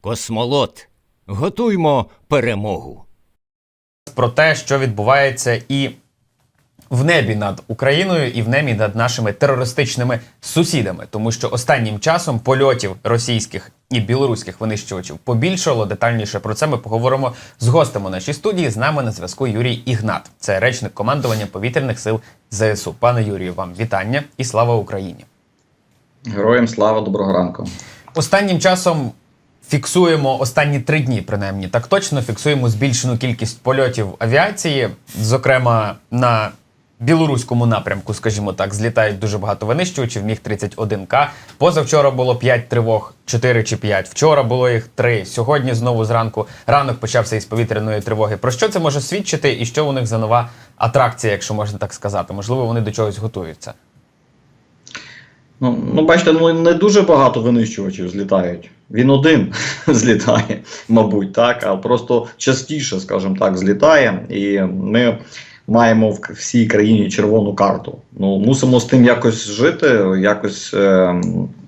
Космолот. Готуймо перемогу. про те, що відбувається і в небі над Україною, і в небі над нашими терористичними сусідами, тому що останнім часом польотів російських і білоруських винищувачів побільшало. Детальніше про це ми поговоримо з гостем у нашій студії. З нами на зв'язку Юрій Ігнат, це речник командування повітряних сил ЗСУ. Пане Юрію, вам вітання і слава Україні! Героям слава, доброго ранку. Останнім часом фіксуємо останні три дні, принаймні так точно фіксуємо збільшену кількість польотів авіації, зокрема на білоруському напрямку, скажімо так, злітають дуже багато винищувачів. Міг 31 к Позавчора було 5 тривог, 4 чи 5. Вчора було їх 3. Сьогодні знову зранку ранок почався із повітряної тривоги. Про що це може свідчити, і що у них за нова атракція, якщо можна так сказати? Можливо, вони до чогось готуються. Ну, ну бачите, ну не дуже багато винищувачів злітають. Він один злітає, мабуть, так, а просто частіше, скажімо так, злітає. І ми маємо в всій країні червону карту. Ну, мусимо з тим якось жити, якось е,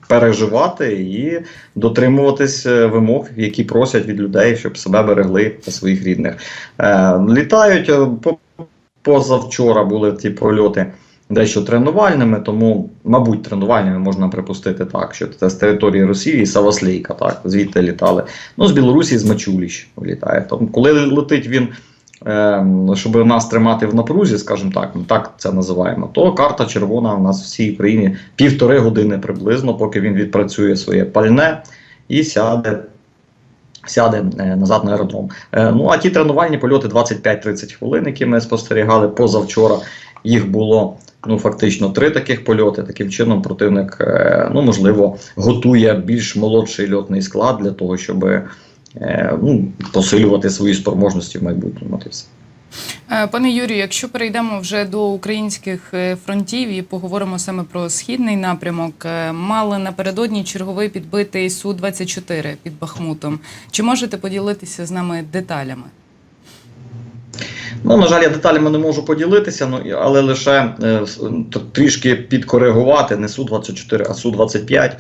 переживати і дотримуватись е, вимог, які просять від людей, щоб себе берегли та своїх рідних. Е, літають е, позавчора були ті прольоти дещо тренувальними, тому, мабуть, тренувальними можна припустити так, що це з території Росії Саваслійка, так, звідти літали. Ну, з Білорусі з Мачуліщ літає. Тому, коли летить він, е, щоб нас тримати в напрузі, скажімо так, ми так це називаємо, то карта червона у нас в всій Україні півтори години приблизно, поки він відпрацює своє пальне і сяде. Сяде е, назад на аеродром. Е, ну а ті тренувальні польоти 25-30 хвилин, які ми спостерігали позавчора. Їх було ну фактично три таких польоти. Таким чином, противник е, ну можливо готує більш молодший льотний склад для того, щоб е, ну, посилювати свої спроможності в майбутньому. Е, Пане Юрію, якщо перейдемо вже до українських фронтів і поговоримо саме про східний напрямок, мали напередодні черговий підбитий су 24 під Бахмутом. Чи можете поділитися з нами деталями? Ну, на жаль, я деталями не можу поділитися, ну, але лише е, трішки підкоригувати не Су-24, а Су-25.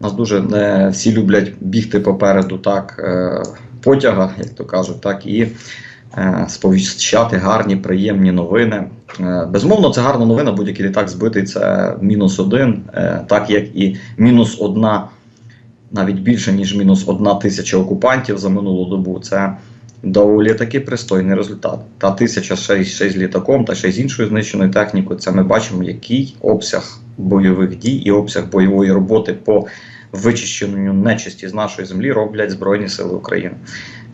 Нас дуже е, всі люблять бігти попереду так, е, потяга, як то кажуть, так і е, сповіщати гарні, приємні новини. Е, безумовно, це гарна новина, будь-який літак збитий це мінус один, е, так як і мінус одна, навіть більше, ніж мінус одна тисяча окупантів за минулу добу. Це доволі таки пристойний результат. Та тисяча ще, й- ще й з літаком, та ще з іншою знищеною технікою. Це ми бачимо, який обсяг бойових дій і обсяг бойової роботи по вичищенню нечисті з нашої землі роблять Збройні Сили України.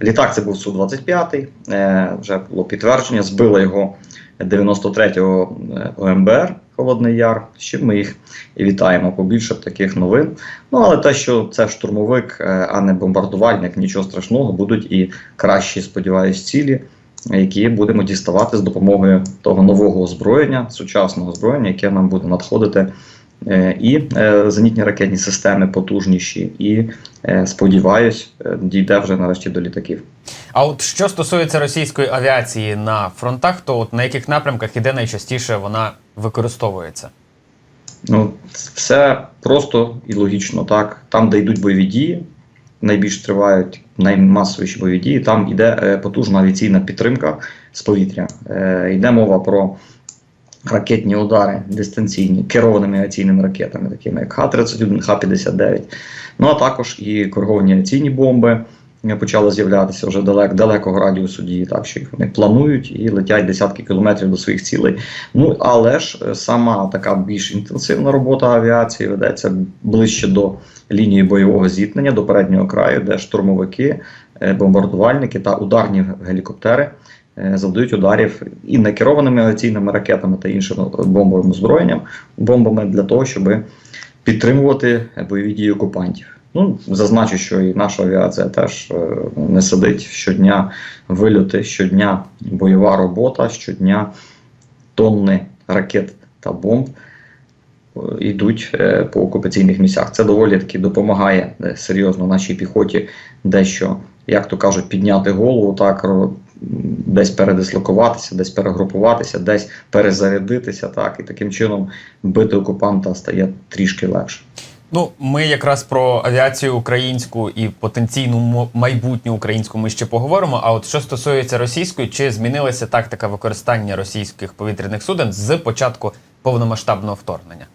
Літак це був Су-25, е, вже було підтвердження, збили його 93-го е, ОМБР Холодний Яр. Чим ми їх і вітаємо побільше таких новин. Ну але те, що це штурмовик, е, а не бомбардувальник, нічого страшного, будуть і кращі, сподіваюсь, цілі, які будемо діставати з допомогою того нового озброєння, сучасного озброєння, яке нам буде надходити. Е, І е, зенітні ракетні системи потужніші, і сподіваюсь, дійде вже нарешті до літаків. А от що стосується російської авіації на фронтах, то от на яких напрямках і де найчастіше вона використовується? Ну, все просто і логічно, так. Там, де йдуть бойові дії, найбільш тривають наймасовіші бойові дії, там йде е, потужна авіаційна підтримка з повітря. Е, йде мова про ракетні удари дистанційні, керованими авіаційними ракетами, такими як Х-31, Х-59. Ну а також і кориговані авіаційні бомби. Почали з'являтися вже далек, далекого радіусу дії, так що їх вони планують і летять десятки кілометрів до своїх цілей. Ну але ж е, сама така більш інтенсивна робота авіації ведеться ближче до лінії бойового зіткнення, до переднього краю, де штурмовики, е, бомбардувальники та ударні гелікоптери е, завдають ударів і некерованими авіаційними ракетами та іншим бомбовим озброєнням, бомбами для того, щоб підтримувати бойові дії окупантів. Ну, зазначу, що і наша авіація теж е, не сидить щодня вильоти, щодня бойова робота, щодня тонни ракет та бомб е, йдуть е, по окупаційних місцях. Це доволі таки допомагає е, серйозно нашій піхоті дещо, як то кажуть, підняти голову, так десь передислокуватися, десь перегрупуватися, десь перезарядитися, так і таким чином бити окупанта стає трішки легше. Ну, ми якраз про авіацію українську і потенційну майбутню українську ми ще поговоримо. А от що стосується російської, чи змінилася тактика використання російських повітряних суден з початку повномасштабного вторгнення?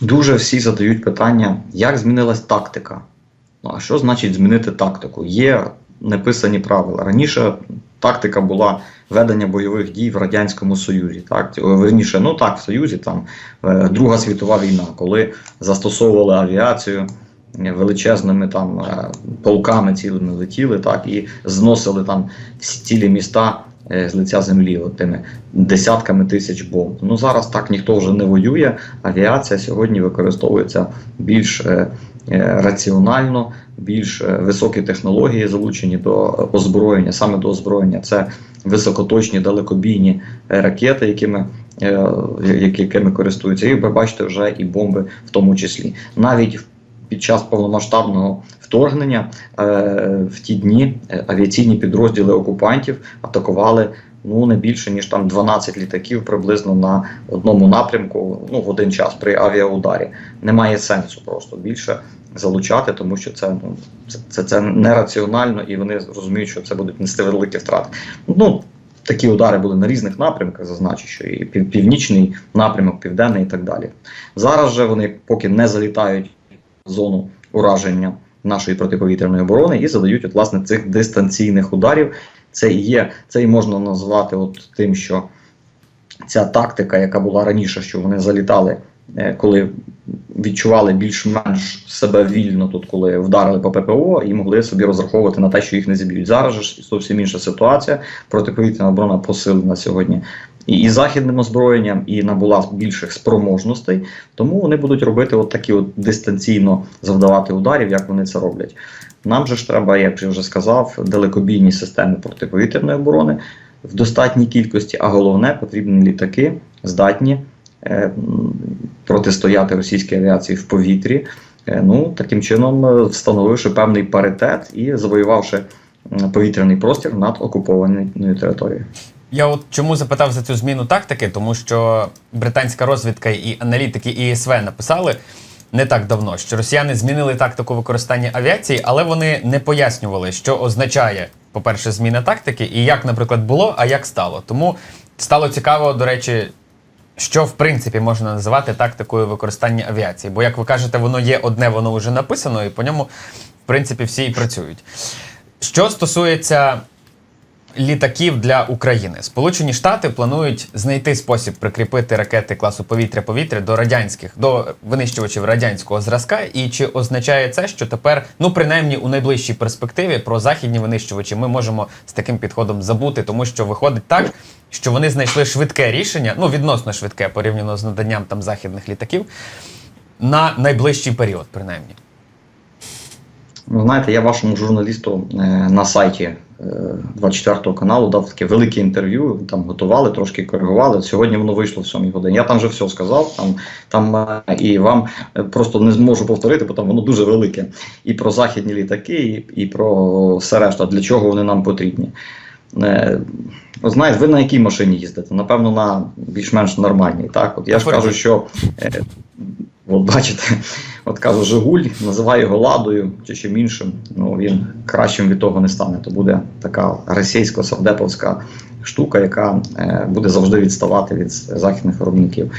Дуже всі задають питання, як змінилась тактика. Ну, а що значить змінити тактику? Є неписані правила. Раніше тактика була ведення бойових дій в Радянському Союзі. Так? Верніше, ну так, в Союзі, там е, Друга світова війна, коли застосовували авіацію е, величезними там е, полками цілими летіли, так, і зносили там цілі міста з лиця землі от тими десятками тисяч бомб. Ну зараз так ніхто вже не воює. Авіація сьогодні використовується більш раціонально, більш е, високі технології залучені до озброєння, саме до озброєння. Це високоточні далекобійні е, ракети, якими, е, якими користуються. І ви бачите вже і бомби в тому числі. Навіть в- під час повномасштабного вторгнення е, в ті дні е, авіаційні підрозділи окупантів атакували ну не більше ніж там 12 літаків приблизно на одному напрямку. Ну в один час при авіаударі. Немає сенсу просто більше залучати, тому що це ну це, це, це нераціонально, і вони розуміють, що це будуть нести великі втрати. Ну такі удари були на різних напрямках, зазначу, що і пів- північний напрямок, південний і так далі. Зараз же вони поки не залітають в зону ураження нашої протиповітряної оборони і задають от, власне цих дистанційних ударів. Це і є, це і можна назвати от тим, що ця тактика, яка була раніше, що вони залітали, е, коли відчували більш-менш себе вільно тут, коли вдарили по ППО, і могли собі розраховувати на те, що їх не зіб'ють. Зараз ж зовсім інша ситуація. Протиповітряна оборона посилена сьогодні і, і західним озброєнням, і набула більших спроможностей. Тому вони будуть робити от такі от дистанційно завдавати ударів, як вони це роблять. Нам же ж треба, як я вже сказав, далекобійні системи протиповітряної оборони в достатній кількості, а головне, потрібні літаки, здатні е, протистояти російській авіації в повітрі. Е, ну, таким чином, е, встановивши певний паритет і завоювавши повітряний простір над окупованою територією. Я от чому запитав за цю зміну тактики, тому що британська розвідка і аналітики ІСВ написали не так давно, що росіяни змінили тактику використання авіації, але вони не пояснювали, що означає, по-перше, зміна тактики і як, наприклад, було, а як стало. Тому стало цікаво, до речі, що в принципі можна називати тактикою використання авіації. Бо, як ви кажете, воно є одне, воно вже написано, і по ньому, в принципі, всі і працюють. Що стосується літаків для України. Сполучені Штати планують знайти спосіб прикріпити ракети класу повітря-повітря до радянських до винищувачів радянського зразка. І чи означає це, що тепер, ну принаймні у найближчій перспективі, про західні винищувачі ми можемо з таким підходом забути, тому що виходить так, що вони знайшли швидке рішення, ну відносно швидке, порівняно з наданням там західних літаків, на найближчий період, принаймні. Ви знаєте, я вашому журналісту е, на сайті е, 24 каналу дав таке велике інтерв'ю. Там готували, трошки коригували. Сьогодні воно вийшло в 7 годині. Я там вже все сказав. Там, там е, і вам просто не зможу повторити, бо там воно дуже велике. І про західні літаки, і, і про все решта, для чого вони нам потрібні. Е, знаєте, ви на якій машині їздите? Напевно, на більш-менш нормальній. Так, от я ж кажу, що е, От бачите, от кажу, Жигуль, називаю його ладою чи чим іншим. Ну він кращим від того не стане. То буде така російсько-савдеповська штука, яка е, буде завжди відставати від західних виробників.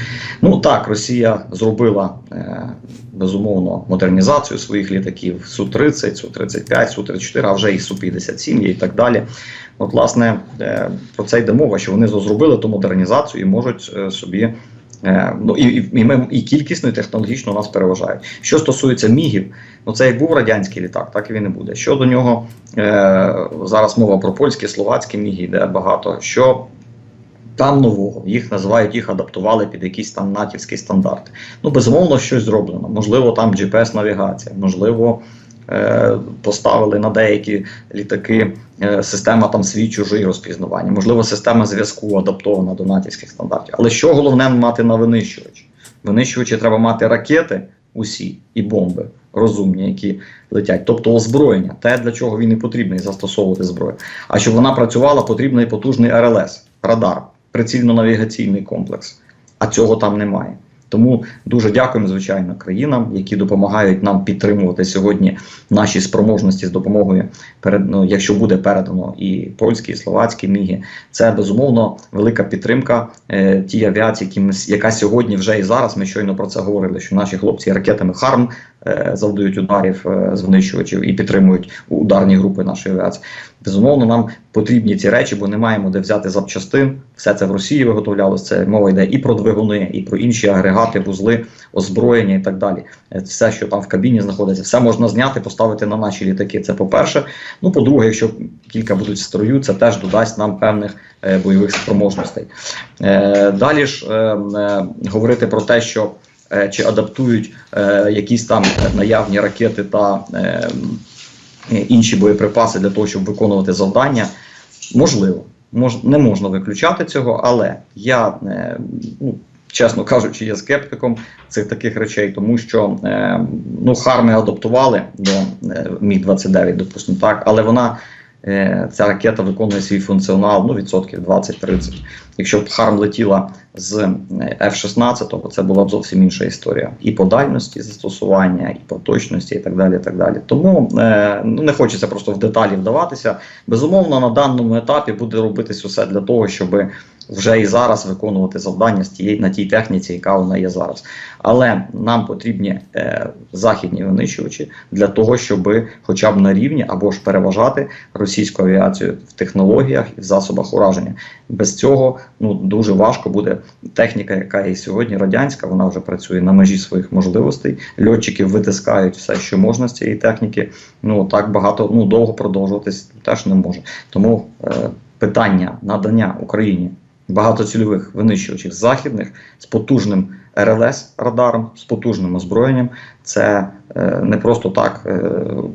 Ну так, Росія зробила е, безумовно модернізацію своїх літаків Су-30, Су-35, Су-34, а вже і Су-57 є і так далі. От, власне, е, про це йде мова, що вони зробили ту модернізацію і можуть е, собі Ну і, і, ми і кількісно, і технологічно нас переважають. Що стосується мігів, ну це як був радянський літак, так і він і буде. Щодо нього е, зараз мова про польські, словацькі міги йде багато. Що там нового, їх називають, їх адаптували під якісь там натівські стандарти. Ну, безумовно, щось зроблено. Можливо, там GPS-навігація, можливо, е, поставили на деякі літаки е, система там свій чужий розпізнавання, можливо, система зв'язку адаптована до натівських стандартів. Але що головне мати на винищувачі? Винищувачі треба мати ракети усі і бомби розумні, які летять, тобто озброєння, те, для чого він і потрібний застосовувати зброю. А щоб вона працювала, потрібний потужний РЛС, радар, прицільно-навігаційний комплекс. А цього там немає. Тому дуже дякуємо, звичайно, країнам, які допомагають нам підтримувати сьогодні наші спроможності з допомогою, перед, ну, якщо буде передано і польські, і словацькі міги. Це безумовно велика підтримка е, тій авіації, які яка сьогодні вже і зараз. Ми щойно про це говорили, що наші хлопці ракетами ХАРМ завдають ударів е, з винищувачів і підтримують ударні групи нашої авіації. Безумовно, нам потрібні ці речі, бо не маємо де взяти запчастин. Все це в Росії виготовлялося. Це мова йде і про двигуни, і про інші агрегати, вузли, озброєння і так далі. Е, Все, що там в кабіні знаходиться, все можна зняти, поставити на наші літаки. Це по-перше. Ну, по-друге, якщо кілька будуть в строю, це теж додасть нам певних е, бойових спроможностей. Е, далі ж е, е, говорити про те, що е, чи адаптують е, якісь там наявні ракети та е, е, інші боєприпаси для того, щоб виконувати завдання, можливо. Мож, не можна виключати цього, але я, е, ну, чесно кажучи, є скептиком цих таких речей, тому що е, ну, харми адаптували до е, Міг-29, допустимо так, але вона. е, Ця ракета виконує свій функціонал ну, відсотків 20-30. Якщо б Харм летіла з е, F-16, то це була б зовсім інша історія. І по дальності застосування, і по точності, і так далі. І так далі. Тому е, ну, не хочеться просто в деталі вдаватися. Безумовно, на даному етапі буде робитись усе для того, щоб вже і зараз виконувати завдання з тієї на тій техніці, яка вона є зараз. Але нам потрібні е, західні винищувачі для того, щоб хоча б на рівні або ж переважати російську авіацію в технологіях і в засобах ураження. Без цього ну дуже важко буде техніка, яка є сьогодні радянська. Вона вже працює на межі своїх можливостей. Льотчики витискають все, що можна з цієї техніки. Ну так багато ну довго продовжуватись теж не може. Тому е, питання надання Україні багатоцільових винищувачів західних з потужним РЛС радаром, з потужним озброєнням. Це е, не просто так е,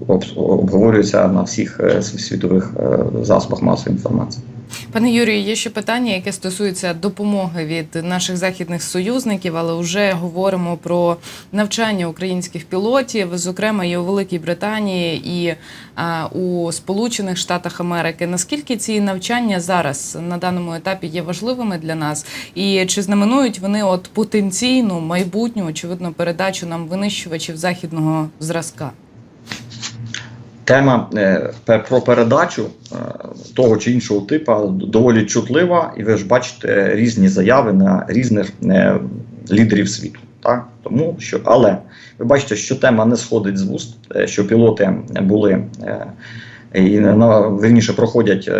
об- обговорюється на всіх е, світових е, засобах масової інформації. Пане Юрію, є ще питання, яке стосується допомоги від наших західних союзників, але вже говоримо про навчання українських пілотів, зокрема і у Великій Британії, і а, у Сполучених Штатах Америки. Наскільки ці навчання зараз на даному етапі є важливими для нас, і чи знаменують вони от потенційну майбутню, очевидно, передачу нам винищувачів західного зразка? Тема е, про передачу е, того чи іншого типу доволі чутлива, і ви ж бачите різні заяви на різних е, лідерів світу. Так? Тому що, але ви бачите, що тема не сходить з вуст, що пілоти були і на, вірніше проходять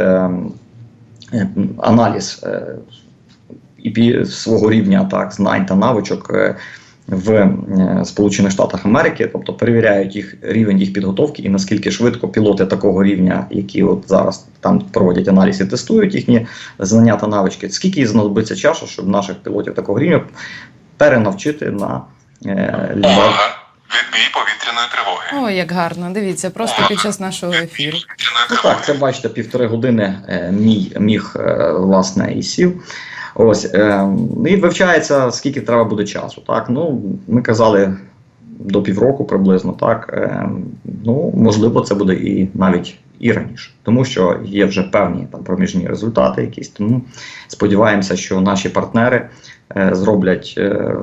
аналіз і свого рівня так, знань та навичок. В е, Сполучених Штатах Америки, тобто перевіряють їх рівень їх підготовки і наскільки швидко пілоти такого рівня, які от зараз там проводять аналіз і тестують їхні знання та навички, скільки їй знадобиться часу, щоб наших пілотів такого рівня перенавчити на е, літак. Відбій повітряної тривоги. О, як гарно! Дивіться, просто під час нашого ефіру. Ну так, це бачите, півтори години е, мій міг е, власне і сів. Ось е, і вивчається, скільки треба буде часу. Так, ну ми казали до півроку приблизно. Так, е, ну можливо, це буде і навіть і раніше, тому що є вже певні там проміжні результати, якісь. Тому сподіваємося, що наші партнери е, зроблять. Е,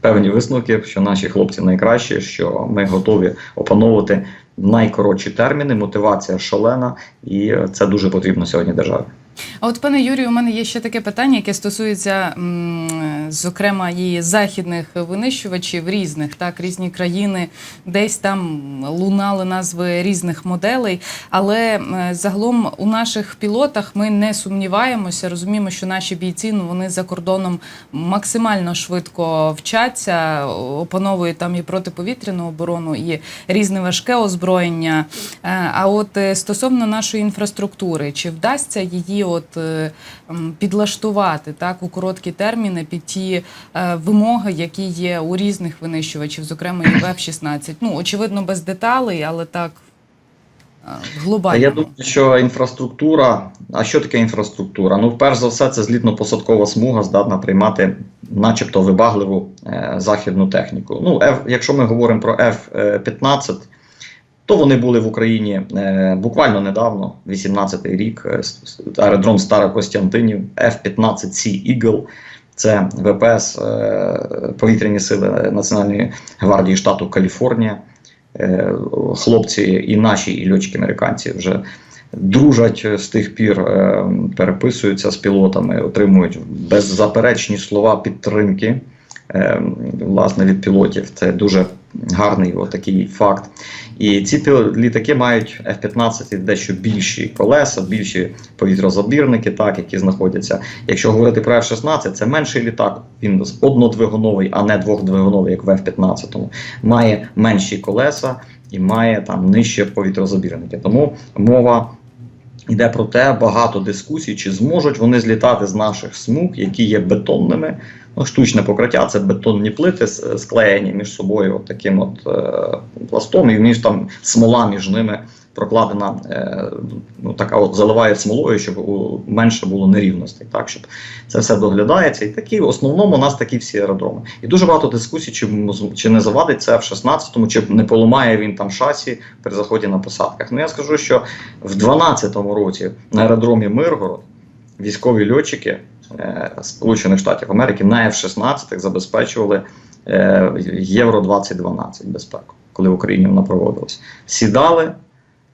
Певні висновки, що наші хлопці найкращі, що ми готові опановувати найкоротші терміни. Мотивація шалена, і це дуже потрібно сьогодні державі. А от, пане Юрію, у мене є ще таке питання, яке стосується, зокрема, і західних винищувачів різних, так, різні країни, десь там лунали назви різних моделей. Але е, загалом у наших пілотах ми не сумніваємося, розуміємо, що наші бійці ну, вони за кордоном максимально швидко вчаться, опановують там і протиповітряну оборону, і різне важке озброєння. Е, А от е, стосовно нашої інфраструктури, чи вдасться її от е, підлаштувати так у короткі терміни під ті е, вимоги, які є у різних винищувачів, зокрема і в F-16? Ну очевидно, без деталей, але так е, глобально. Я думаю, що інфраструктура. А що таке інфраструктура? Ну, перш за все, це злітно-посадкова смуга здатна приймати, начебто, вибагливу е, західну техніку. Ну, F, якщо ми говоримо про F-15, то вони були в Україні е, буквально недавно, 18-й рік, е, аеродром Старокостянтинів, F-15C Eagle. Це ВПС е, повітряні сили Національної гвардії штату Каліфорнія. Е, Хлопці і наші, і льотчики американці вже дружать з тих пір, е, переписуються з пілотами, отримують беззаперечні слова підтримки е, власне від пілотів. Це дуже гарний о, такий факт. І ці літаки мають F-15 дещо більші колеса, більші повітрозабірники, так, які знаходяться. Якщо говорити про F-16, це менший літак, він однодвигуновий, а не двохдвигуновий, як в F-15. Має менші колеса і має там нижче повітрозабірники. Тому мова йде про те, багато дискусій, чи зможуть вони злітати з наших смуг, які є бетонними. Ну, штучне покриття це бетонні плити склеєні між собою от таким от е, пластом, і між там смола між ними прокладена, е, ну така от заливає смолою, щоб менше було нерівностей, так щоб це все доглядається. І такі в основному у нас такі всі аеродроми. І дуже багато дискусій, чи, чи не завадить це в 16-му, чи не поламає він там шасі при заході на посадках. Ну я скажу, що в 12-му році на аеродромі Миргород військові льотчики е, Сполучених Штатів Америки на F-16 забезпечували е, Євро 2012 безпеку, коли в Україні вона проводилась. Сідали,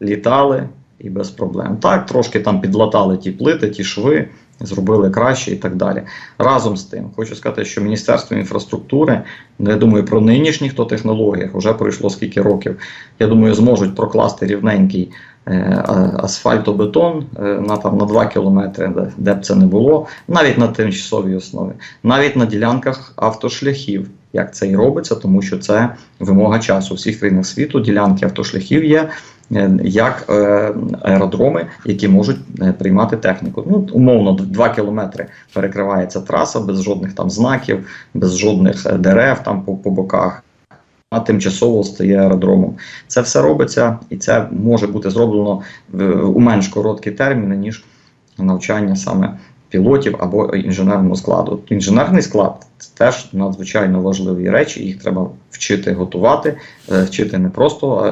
літали і без проблем. Так, трошки там підлатали ті плити, ті шви, зробили краще і так далі. Разом з тим, хочу сказати, що Міністерство інфраструктури, ну, я думаю, про нинішніх то технологіях вже пройшло скільки років. Я думаю, зможуть прокласти рівненький е, асфальтобетон е, на там на 2 кілометри, де, де б це не було, навіть на тимчасовій основі, навіть на ділянках автошляхів. Як це і робиться, тому що це вимога часу. Всіх країнах світу ділянки автошляхів є як е, аеродроми, які можуть е, приймати техніку. Ну, умовно, 2 кілометри перекривається траса без жодних там знаків, без жодних е, дерев там по, по боках. А тимчасово стає аеродромом. Це все робиться, і це може бути зроблено в, у менш короткі терміни, ніж навчання саме пілотів або інженерного складу. Інженерний склад це теж надзвичайно важливі речі, їх треба вчити готувати, е, вчити не просто е,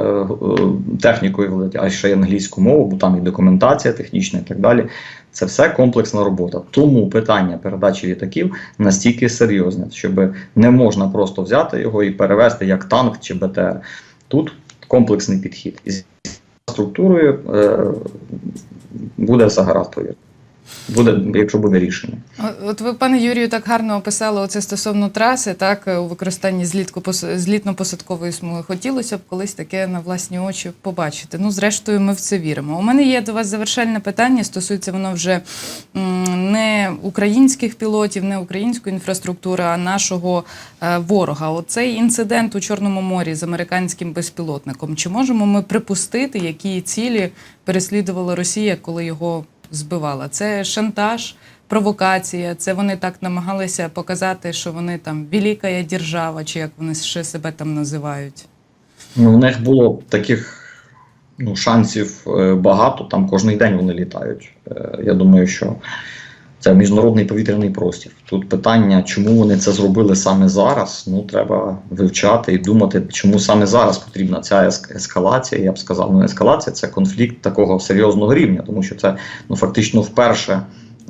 е, технікою володіти, а ще й англійську мову, бо там і документація технічна і так далі. Це все комплексна робота. Тому питання передачі літаків настільки серйозне, щоб не можна просто взяти його і перевести як танк чи БТР. Тут комплексний підхід. З структурою буде все гаразд. Буде, якщо буде рішення. От ви, пане Юрію, так гарно описали оце стосовно траси, так у використанні злітку злітно-посадкової смуги. Хотілося б колись таке на власні очі побачити. Ну, зрештою, ми в це віримо. У мене є до вас завершальне питання. Стосується воно вже не українських пілотів, не української інфраструктури, а нашого е, ворога. Оцей інцидент у Чорному морі з американським безпілотником. Чи можемо ми припустити, які цілі переслідувала Росія, коли його збивала? Це шантаж, провокація. Це вони так намагалися показати, що вони там велика держава, чи як вони ще себе там називають. Ну, в них було таких ну, шансів е, багато, там кожен день вони літають. Е, Я думаю, що це міжнародний повітряний простір. Тут питання, чому вони це зробили саме зараз, ну треба вивчати і думати, чому саме зараз потрібна ця ес- ескалація. Я б сказав, ну ескалація це конфлікт такого серйозного рівня, тому що це ну фактично вперше.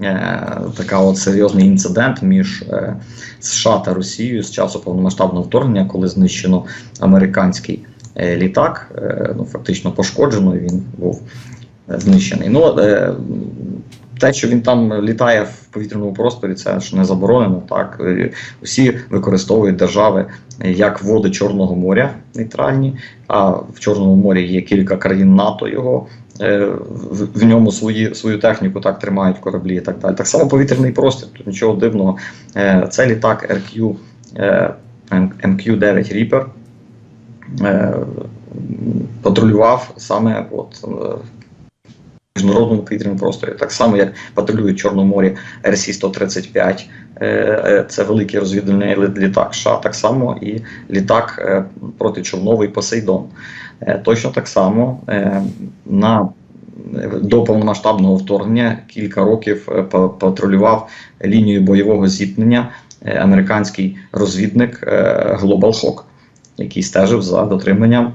Е, така от серйозний інцидент між е, США та Росією з часу повномасштабного вторгнення, коли знищено американський е, літак, е, ну фактично пошкоджено, він був е, знищений. Ну е, те, що він там літає в повітряному просторі, це ж не заборонено. Так усі використовують держави як води Чорного моря нейтральні. А в Чорному морі є кілька країн НАТО його. е, В, ньому свої, свою техніку так тримають кораблі і так далі. Так само повітряний простір, тут нічого дивного. Е, Це літак RQ, е, MQ-9 Reaper е, патрулював саме от, міжнародному повітряному просторі, так само як патрулюють в Чорному морі РСі-135, е, е, це великий розвідувальний літак США, так само і літак е, протичовновий Посейдон. Точно так само на до повномасштабного вторгнення кілька років патрулював лінію бойового зіткнення американський розвідник Global Hawk, який стежив за дотриманням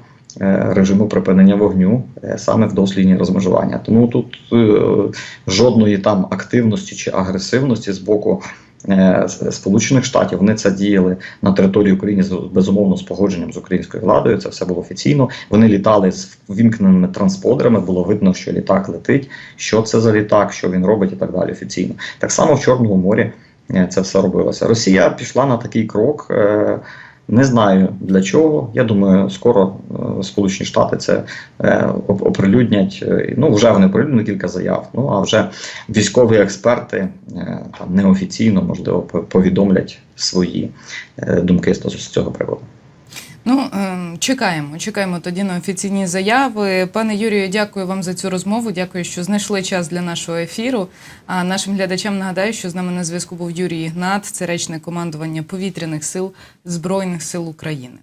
режиму припинення вогню е, саме вдовж лінії розмежування. Тому тут е, жодної там активності чи агресивності з боку е, Сполучених Штатів. Вони це діяли на території України безумовно з погодженням з українською владою. Це все було офіційно. Вони літали з вімкненими трансподерами. Було видно, що літак летить, що це за літак, що він робить, і так далі. Офіційно. Так само в Чорному морі е, це все робилося. Росія пішла на такий крок. е, Не знаю для чого. Я думаю, скоро е, Сполучені Штати це е, оприлюднять. е, Ну вже вони оприлюднили кілька заяв. Ну а вже військові експерти там неофіційно можливо повідомлять свої думки з цього приводу. Ну, ем, чекаємо, чекаємо тоді на офіційні заяви. Пане Юрію, дякую вам за цю розмову. Дякую, що знайшли час для нашого ефіру. А нашим глядачам нагадаю, що з нами на зв'язку був Юрій Ігнат, це речник командування повітряних сил Збройних сил України.